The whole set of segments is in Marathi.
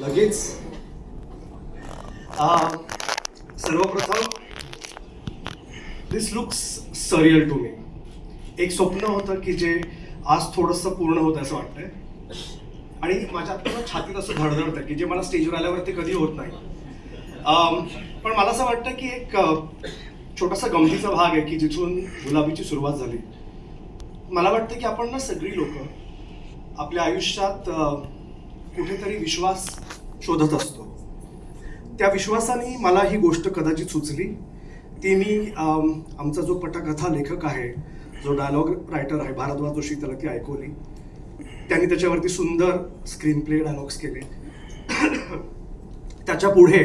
लगेच. सर्वप्रथम this looks surreal to me एक स्वप्न होतं की जे आज थोडंसं पूर्ण होतं असं वाटतंय. आणि माझ्या आत्ता छातीत असं धडधडतं की जे मला स्टेजवर आल्यावरती कधी होत नाही. पण मला असं वाटतं की एक छोटासा गमतीचा भाग आहे की जिथून गुलाबीची सुरुवात झाली. मला वाटतं की आपण ना सगळी लोक आपल्या आयुष्यात कुठेतरी विश्वास शोधत असतो. त्या विश्वासाने मला ही गोष्ट कदाचित सुचली. ती मी आमचा जो पटकथा लेखक आहे जो डायलॉग रायटर आहे भारद्वाज जोशी त्याला ती ऐकवली. त्यांनी त्याच्यावरती सुंदर स्क्रीन प्ले डायलॉग्स केले. त्याच्या पुढे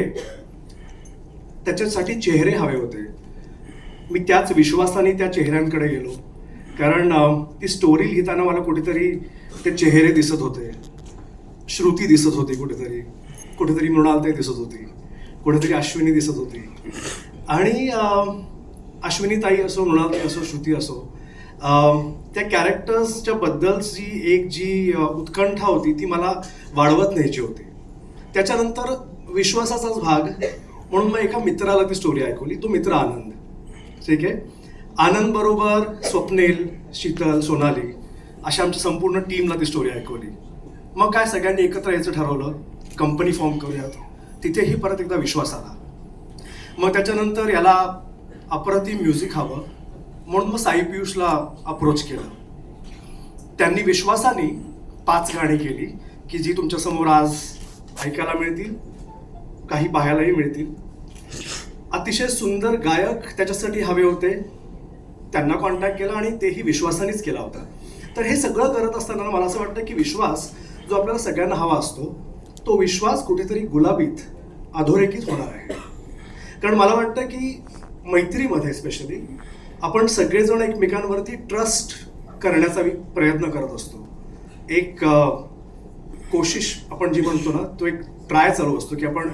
त्याच्यासाठी चेहरे हवे होते. मी त्याच विश्वासाने त्या चेहऱ्यांकडे गेलो. कारण ती स्टोरी लिहिताना मला कुठेतरी ते चेहरे दिसत होते. श्रुती दिसत होती कुठेतरी. कुठेतरी मृणालताई दिसत होती. कुठेतरी अश्विनी दिसत होती. आणि अश्विनी ताई असो मृणालताई असो श्रुती असो त्या कॅरेक्टर्सच्या बद्दलची एक जी उत्कंठा होती ती मला वाढवत न्यायची होती. त्याच्यानंतर विश्वासाचाच भाग म्हणून मग एका मित्राला ती स्टोरी ऐकवली तो मित्र आनंद. ठीक आहे? आनंद बरोबर स्वप्नील शीतल सोनाली अशा आमच्या संपूर्ण टीमला ती स्टोरी ऐकवली. मग काय सगळ्यांनी एकत्र यायचं ठरवलं? कंपनी फॉर्म करूयात. तिथेही परत एकदा विश्वास आला. मग त्याच्यानंतर याला अप्रतिम म्युझिक हवं म्हणून मग साई पियुषला अप्रोच केलं. त्यांनी विश्वासाने पाच गाणी केली की जी तुमच्यासमोर आज ऐकायला मिळतील काही पाहायलाही मिळतील. अतिशय सुंदर गायक त्याच्यासाठी हवे होते. त्यांना कॉन्टॅक्ट केला आणि तेही विश्वासानेच केला होता. तर हे सगळं करत असताना मला असं वाटतं की विश्वास जो आपल्याला सगळ्यांना हवा असतो तो विश्वास कुठेतरी गुलाबीत अधोरेखित होणार आहे. कारण मला वाटतं की मैत्रीमध्ये स्पेशली आपण सगळेजण एकमेकांवरती ट्रस्ट करण्याचा प्रयत्न करत असतो. एक कोशिश आपण जी म्हणतो ना तो एक ट्राय चालू असतो की आपण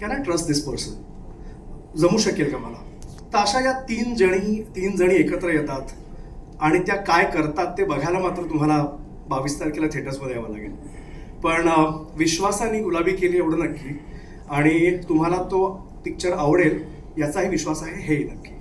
can I trust this person जमू शकेल का मला? तर अशा या तीन जणी तीन जणी एकत्र येतात आणि त्या काय करतात ते बघायला मात्र तुम्हाला बावीस तारखेला थिएटर्समध्ये यावं लागेल. पण विश्वासाने गुलाबी केली एवढं नक्की आणि तुम्हाला तो पिक्चर आवडेल याचाही विश्वास आहे हेही नक्की.